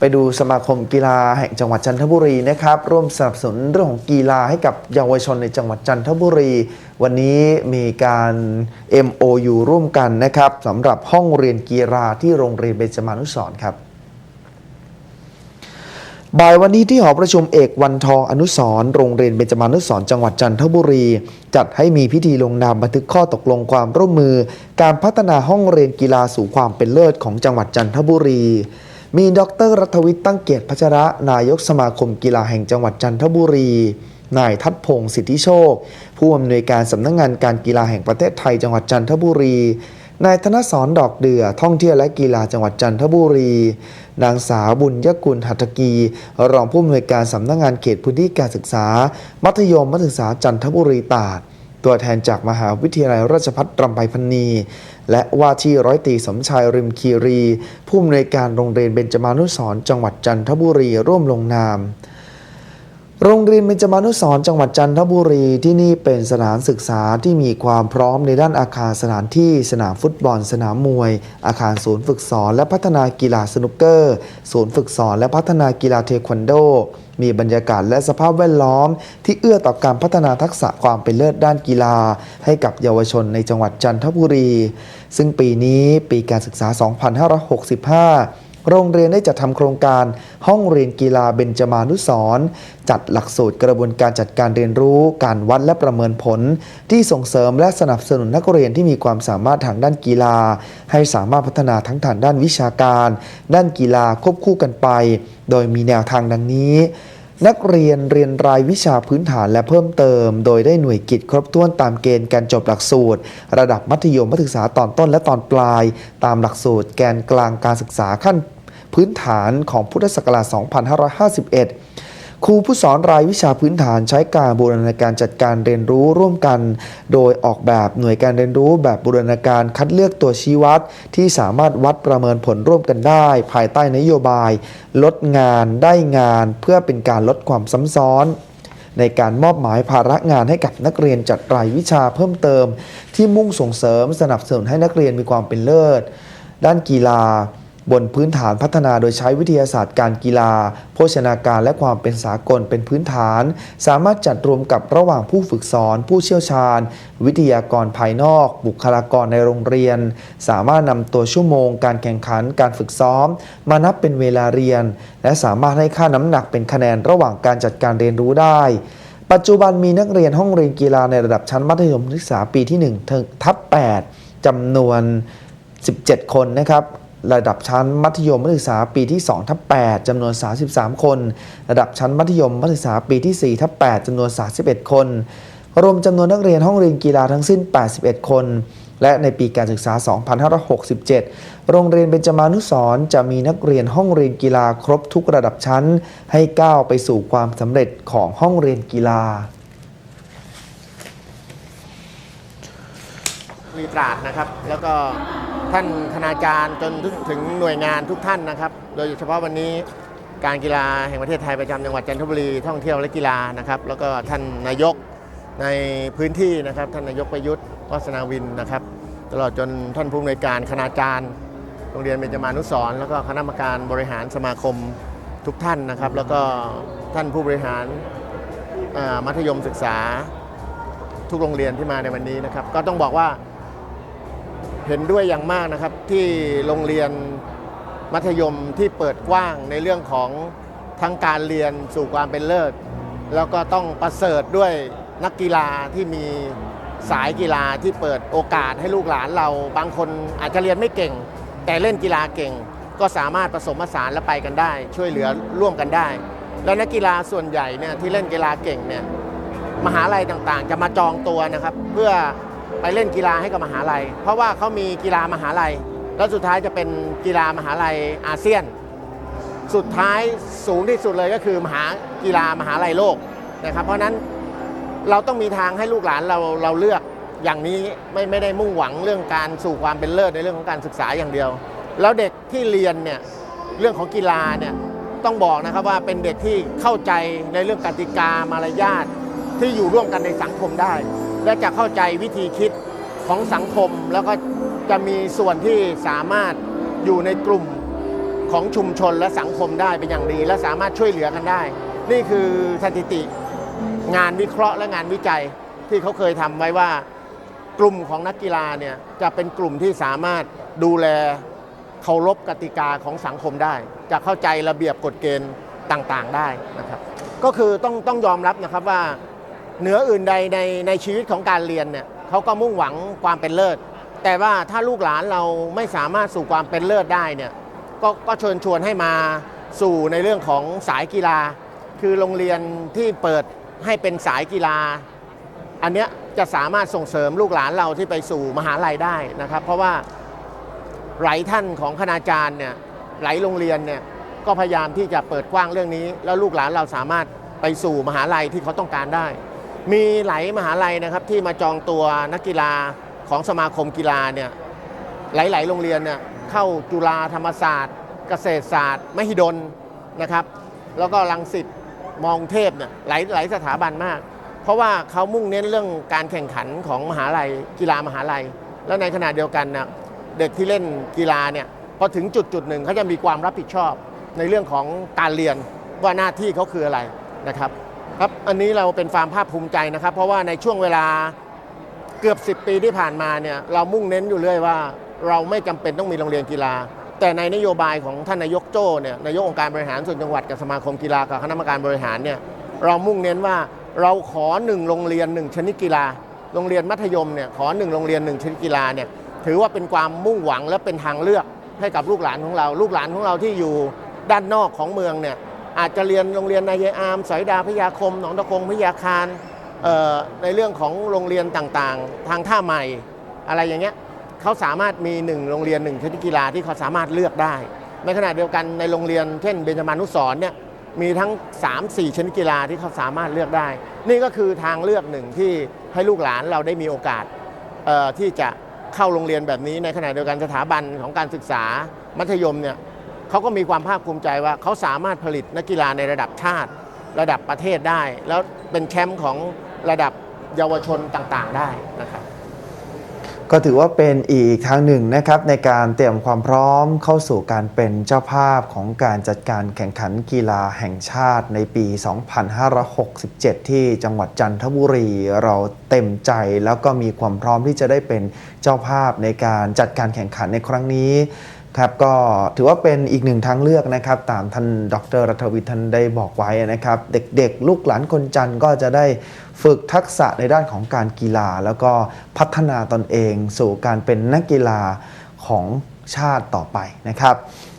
ไปดูสมาคมกีฬาแห่งจังหวัดจันทบุรีนะครับร่วมสนับสนุนเรื่องของกีฬาให้กับเยาวชนในจังหวัดจันทบุรี วันนี้มีการ MOU ร่วมกันนะครับสำหรับห้องเรียนกีฬาที่โรงเรียนเบญจมานุสร์ครับบ่ายวันนี้ที่หอประชุมเอกวันทองอนุสร์โรงเรียนเบญจมานุสร์จังหวัดจันทบุรี จัดให้มีพิธีลงนามบันทึกข้อตกลงความร่วมมือ การพัฒนาห้องเรียนกีฬาสู่ความเป็นเลิศของจังหวัดจันทบุรี มีดรรัฐวิทย์ตั้งเกียรติพัชระ นายกสมาคมกีฬาแห่งจังหวัดจันทบุรี นายทัดพงศ์สิทธิโชค ผู้อำนวยการสำนักงงานการกีฬาแห่งประเทศไทยจังหวัดจันทบุรี นายธนสรดอกเดือ ท่องเที่ยวและกีฬาจังหวัดจันทบุรี นางสาวบุญยกุลหัตถกี รองผู้อำนวยการสำนักงงานเขตพื้นที่การศึกษา มัธยมมัธยศึกษาจันทบุรีตราด ตัวแทนจากมหาวิทยาลัยราชภัฏรำไพพันนีและว่าที่ร้อยตีสมชายริมคีรี ผู้อำนวยการโรงเรียนเบญจมานุสร์จังหวัดจันทบุรีร่วมลงนามโรงเรียนเบญจมานุสร์จังหวัดจันทบุรีที่นี่เป็นสถานศึกษาที่มีความพร้อมในด้านอาคารสถานที่สนามฟุตบอล สนามมวย อาคารศูนย์ฝึกสอนและพัฒนากีฬาสนุกเกอร์ ศูนย์ฝึกสอนและพัฒนากีฬาเทควันโด มีบรรยากาศและสภาพแวดล้อม ที่เอื้อต่อการพัฒนาทักษะความเป็นเลิศด้านกีฬา ให้กับเยาวชนในจังหวัดจันทบุรี ซึ่งปีนี้ปีการศึกษา 2565 โรงเรียนได้จัดทำโครงการห้องเรียนกีฬาเบญจมานุสรจัดหลักสูตรกระบวนการจัดการเรียนรู้ การวัดและประเมินผล ที่ส่งเสริมและสนับสนุนนักเรียนที่มีความสามารถทางด้านกีฬา ให้สามารถพัฒนาทั้งทางด้านวิชาการ ด้านกีฬาควบคู่กันไป โดยมีแนวทางดังนี้นักเรียนเรียนรายวิชาพื้นฐานและเพิ่มเติม โดยได้หน่วยกิจครบถ้วนตามเกณฑ์การจบหลักสูตร ระดับมัธยมศึกษาตอนต้นและตอนปลาย ตามหลักสูตรแกนกลางการศึกษาขั้น พื้นฐานของพุทธศักราช 2551 ครูผู้สอนรายวิชาพื้นฐานใช้การบูรณาการจัดการเรียนรู้ร่วมกัน โดยออกแบบหน่วยการเรียนรู้แบบบูรณาการคัดเลือกตัวชี้วัด ที่สามารถวัดประเมินผลร่วมกันได้ ภายใต้นโยบาย ลดงานได้งาน เพื่อเป็นการลดความซ้ำซ้อนในการมอบหมายภาระงานให้กับนักเรียนจัดรายวิชาเพิ่มเติม ที่มุ่งส่งเสริมสนับสนุนให้นักเรียนมีความเป็นเลิศ ด้านกีฬา บนพื้นฐานพัฒนาโดยใช้วิทยาศาสตร์การกีฬา โภชนาการและความเป็นสากลเป็นพื้นฐาน สามารถจัดรวมกับระหว่างผู้ฝึกสอน ผู้เชี่ยวชาญ วิทยากรภายนอก บุคลากรในโรงเรียน สามารถนำตัวชั่วโมง การแข่งขัน การฝึกซ้อม มานับเป็นเวลาเรียน และสามารถให้ค่าน้ำหนักเป็นคะแนนระหว่างการจัดการเรียนรู้ได้ปัจจุบันมีนักเรียนห้องเรียนกีฬาในระดับชั้นมัธยมศึกษาปีที่1ถึงทับ 8จำนวน 17 คนนะครับ ระดับชั้นมัธยมมัธยศึกษาปีที่2ทับ8จำนวน 33 คน ระดับชั้นมัธยมมัธยศึกษาปีที่4ทับ8จำนวน 31 คน รวมจำนวนนักเรียนห้องเรียนกีฬาทั้งสิ้น 81 คน และในปีการศึกษา 2567 โรงเรียนเบญจมานุสรจะมีนักเรียนห้องเรียนกีฬาครบทุกระดับชั้น ให้ก้าวไปสู่ความสำเร็จของห้องเรียนกีฬา รีตราดนะครับ แล้วก็ท่านคณาจารย์จนถึงหน่วยงานทุกท่านนะครับ โดยเฉพาะวันนี้การกีฬาแห่งประเทศไทยประจำจังหวัดจันทบุรีท่องเที่ยวและกีฬานะครับ แล้วก็ท่านนายกในพื้นที่นะครับ ท่านนายกประยุทธ์วัฒนาวินนะครับ ตลอดจนท่านผู้อำนวยการคณาจารย์โรงเรียนเบญจมานุสรณ์แล้วก็คณะกรรมการบริหารสมาคมทุกท่านนะครับ แล้วก็ท่านผู้บริหารมัธยมศึกษาทุกโรงเรียนที่มาในวันนี้นะครับ ก็ต้องบอกว่า เห็นด้วยอย่างมากนะครับที่โรงเรียนมัธยมที่เปิดกว้างในเรื่องของทั้งการเรียนสู่ความเป็นเลิศ แล้วก็ต้องประเสริฐด้วยนักกีฬาที่มีสายกีฬาที่เปิดโอกาสให้ลูกหลานเรา บางคนอาจจะเรียนไม่เก่ง แต่เล่นกีฬาเก่ง ก็สามารถผสมผสานและไปกันได้ ช่วยเหลือร่วมกันได้ และนักกีฬาส่วนใหญ่เนี่ยที่เล่นกีฬาเก่งเนี่ยมหาลัยต่างๆ จะมาจองตัวนะครับ เพื่อ ไปเล่นกีฬาให้กับมหาลัย เพราะว่าเขามีกีฬามหาลัย แล้วสุดท้ายจะเป็นกีฬามหาลัยอาเซียน สุดท้ายสูงที่สุดเลยก็คือมหากีฬามหาลัยโลกนะครับ เพราะนั้นเราต้องมีทางให้ลูกหลานเราเราเลือกอย่างนี้ไม่ไม่ได้มุ่งหวังเรื่องการสู่ความเป็นเลิศในเรื่องของการศึกษาอย่างเดียว แล้วเด็กที่เรียนเนี่ยเรื่องของกีฬาเนี่ยต้องบอกนะครับว่าเป็นเด็กที่เข้าใจในเรื่องกติกามารยาทที่อยู่ร่วมกันในสังคมได้ และจะเข้าใจวิธีคิดของสังคม แล้วก็จะมีส่วนที่สามารถอยู่ในกลุ่มของชุมชนและสังคมได้เป็นอย่างดี และสามารถช่วยเหลือกันได้ นี่คือสถิติงานวิเคราะห์และงานวิจัยที่เขาเคยทำไว้ว่ากลุ่มของนักกีฬาเนี่ยจะเป็นกลุ่มที่สามารถดูแลเคารพกติกาของสังคมได้ จะเข้าใจระเบียบกฎเกณฑ์ต่างๆได้นะครับ ก็คือต้องต้องยอมรับนะครับว่า เหนืออื่นใดในในชีวิตของการเรียนเนี่ยเขาก็มุ่งหวังความเป็นเลิศ แต่ว่าถ้าลูกหลานเราไม่สามารถสู่ความเป็นเลิศได้เนี่ยก็ก็เชิญชวนให้มาสู่ในเรื่องของสายกีฬา คือโรงเรียนที่เปิดให้เป็นสายกีฬา อันเนี้ยจะสามารถส่งเสริมลูกหลานเราที่ไปสู่มหาลัยได้นะครับ เพราะว่าหลายท่านของคณาจารย์เนี่ยหลายโรงเรียนเนี่ยก็พยายามที่จะเปิดกว้างเรื่องนี้ แล้วลูกหลานเราสามารถไปสู่มหาลัยที่เขาต้องการได้ มีหลายมหาลัยนะครับที่มาจองตัวนักกีฬาของสมาคมกีฬาเนี่ยหลาย ๆ โรงเรียนเนี่ยเข้าจุฬาธรรมศาสตร์ เกษตรศาสตร์ มหิดลนะครับ แล้วก็รังสิตมองเทพเนี่ยหลายหลายสถาบันมาก เพราะว่าเขามุ่งเน้นเรื่องการแข่งขันของมหาลัยกีฬามหาลัย แล้วในขณะเดียวกันนะเด็กที่เล่นกีฬาเนี่ยพอถึงจุดจุดหนึ่งเขาจะมีความรับผิดชอบในเรื่องของการเรียนว่าหน้าที่เขาคืออะไรนะครับ ครับ อันนี้เราเป็นความภาคภูมิใจนะครับ เพราะว่าในช่วงเวลาเกือบ 10 ปีที่ผ่านมาเนี่ยเรามุ่งเน้นอยู่เรื่อยว่า เราไม่จำเป็นต้องมีโรงเรียนกีฬา แต่ในนโยบายของท่านนายกโจ้เนี่ยนายกองค์การบริหารส่วนจังหวัดกับสมาคมกีฬากับคณะกรรมการบริหารเนี่ยเรามุ่งเน้นว่าเราขอหนึ่งโรงเรียนหนึ่งชนิดกีฬา โรงเรียนมัธยมเนี่ยขอหนึ่งโรงเรียนหนึ่งชนิดกีฬาเนี่ยถือว่าเป็นความมุ่งหวังและเป็นทางเลือกให้กับลูกหลานของเรา ลูกหลานของเราที่อยู่ด้านนอกของเมืองเนี่ย อาจจะเรียนโรงเรียนนายอามสอยดาพยาคมหนองตะคงพยาคารในเรื่องของโรงเรียนต่างๆ ทางท่าใหม่อะไรอย่างเงี้ยเขาสามารถมีหนึ่งโรงเรียนหนึ่งชนิดกีฬาที่เขาสามารถเลือกได้ ในขณะเดียวกันในโรงเรียนเช่นเบญจมานุสร์เนี่ยมีทั้ง 3-4 ชนิดกีฬาที่เขาสามารถเลือกได้ นี่ก็คือทางเลือกหนึ่งที่ให้ลูกหลานเราได้มีโอกาสที่จะเข้าโรงเรียนแบบนี้ในขณะเดียวกันสถาบันของการศึกษามัธยมเนี่ย เขาก็มีความภาคภูมิใจว่าเขาสามารถผลิตนักกีฬาในระดับชาติ ระดับประเทศได้ แล้วเป็นแชมป์ของระดับเยาวชนต่างๆ ได้นะครับก็ถือว่าเป็นอีกทางหนึ่งนะครับในการเตรียมความพร้อมเข้าสู่การเป็นเจ้าภาพของการจัดการแข่งขันกีฬาแห่งชาติในปี 2567 ที่จังหวัดจันทบุรีเราเต็มใจแล้วก็มีความพร้อมที่จะได้เป็นเจ้าภาพในการจัดการแข่งขันในครั้งนี้ ครับก็ถือว่าเป็นอีกหนึ่งทางเลือกนะครับตามท่านดรรัฐวิทย์ท่านได้บอกไว้นะครับ เด็กๆ ลูกหลานคนจันทร์ก็จะได้ฝึกทักษะในด้านของการกีฬา แล้วก็พัฒนาตนเองสู่การเป็นนักกีฬาของชาติต่อไปนะครับ